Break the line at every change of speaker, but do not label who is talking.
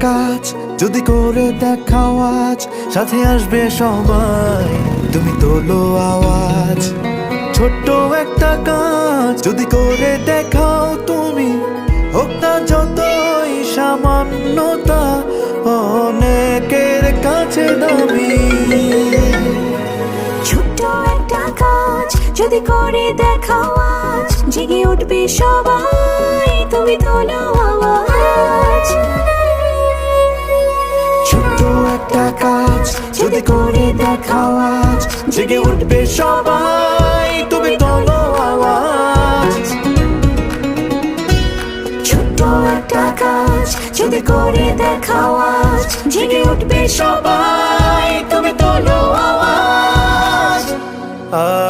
কাজ যদি করে দেখাও আজ, সাথে আসবে সবাই। তুমি তোলো আওয়াজ। ছোট্ট একটা কাজ যদি করে দেখাও তুমি, হোক না যতই সামান্যতা, অনেকের কাছে দামি।
ছোট্ট একটা কাজ যদি করে দেখাও আজ, জেগে উঠবে সবাই। তুমি তোলো আওয়াজ।
ছোট্ট একটা কাজ, যদি করে দেখাও আজ, জেগে উঠবে সবাই, তুমি তোলো আওয়াজ।
ছোট্ট একটা কাজ, যদি করে দেখাও আজ, জেগে উঠবে সবাই, তুমি তোলো আওয়াজ। আ